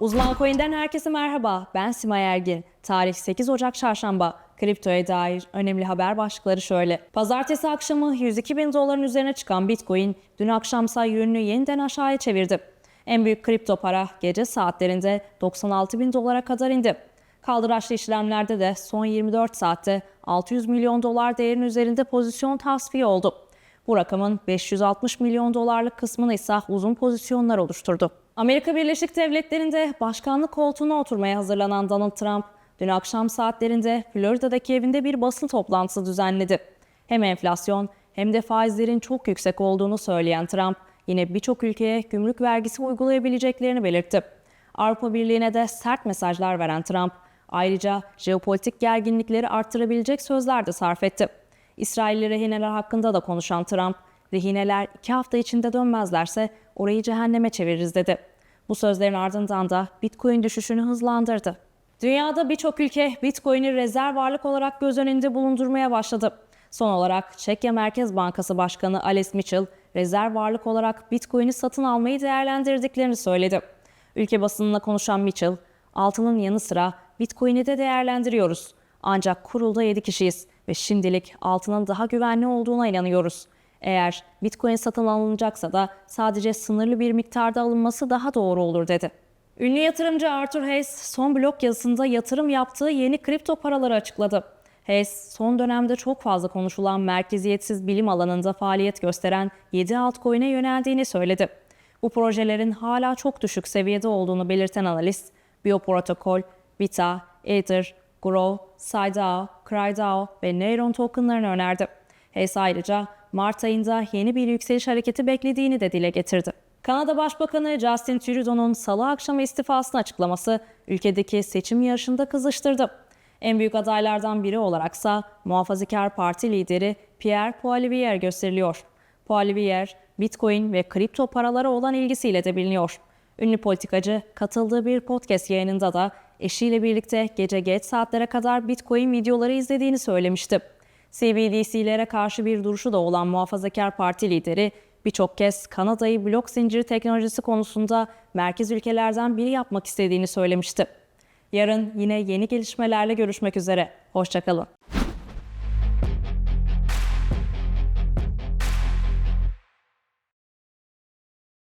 Uzman Coin'den herkese merhaba. Ben Simay Ergin. Tarih 8 Ocak Çarşamba. Kriptoya dair önemli haber başlıkları şöyle. Pazartesi akşamı 102 bin doların üzerine çıkan Bitcoin, dün akşamsa yönünü yeniden aşağıya çevirdi. En büyük kripto para gece saatlerinde 96 bin dolara kadar indi. Kaldıraçlı işlemlerde de son 24 saatte 600 milyon dolar değerinin üzerinde pozisyon tasfiye oldu. Bu rakamın 560 milyon dolarlık kısmını ise uzun pozisyonlar oluşturdu. Amerika Birleşik Devletleri'nde başkanlık koltuğuna oturmaya hazırlanan Donald Trump, dün akşam saatlerinde Florida'daki evinde bir basın toplantısı düzenledi. Hem enflasyon hem de faizlerin çok yüksek olduğunu söyleyen Trump, yine birçok ülkeye gümrük vergisi uygulayabileceklerini belirtti. Avrupa Birliği'ne de sert mesajlar veren Trump, ayrıca jeopolitik gerginlikleri arttırabilecek sözler de sarf etti. İsrailli rehineler hakkında da konuşan Trump, rehineler iki hafta içinde dönmezlerse orayı cehenneme çeviririz dedi. Bu sözlerin ardından da Bitcoin düşüşünü hızlandırdı. Dünyada birçok ülke Bitcoin'i rezerv varlık olarak göz önünde bulundurmaya başladı. Son olarak Çekya Merkez Bankası Başkanı Alice Mitchell, rezerv varlık olarak Bitcoin'i satın almayı değerlendirdiklerini söyledi. Ülke basınına konuşan Mitchell, altının yanı sıra Bitcoin'i de değerlendiriyoruz. Ancak kurulda 7 kişiyiz ve şimdilik altının daha güvenli olduğuna inanıyoruz. Eğer Bitcoin satın alınacaksa da sadece sınırlı bir miktarda alınması daha doğru olur dedi. Ünlü yatırımcı Arthur Hayes son blog yazısında yatırım yaptığı yeni kripto paraları açıkladı. Hayes, son dönemde çok fazla konuşulan merkeziyetsiz bilim alanında faaliyet gösteren 7 altcoin'e yöneldiğini söyledi. Bu projelerin hala çok düşük seviyede olduğunu belirten analist, Bioprotokol, Bita, Ether, Grow, SideDAO, CryDAO ve Neuron tokenlarını önerdi. Hayes ayrıca Mart ayında yeni bir yükseliş hareketi beklediğini de dile getirdi. Kanada Başbakanı Justin Trudeau'nun salı akşamı istifasını açıklaması ülkedeki seçim yarışında kızıştırdı. En büyük adaylardan biri olaraksa Muhafazakar Parti lideri Pierre Poilievre gösteriliyor. Poilievre, Bitcoin ve kripto paralara olan ilgisiyle de biliniyor. Ünlü politikacı katıldığı bir podcast yayınında da eşiyle birlikte gece geç saatlere kadar Bitcoin videoları izlediğini söylemişti. CBDC'lere karşı bir duruşu da olan Muhafazakar Parti lideri birçok kez Kanada'yı blok zinciri teknolojisi konusunda merkez ülkelerden biri yapmak istediğini söylemişti. Yarın yine yeni gelişmelerle görüşmek üzere. Hoşçakalın.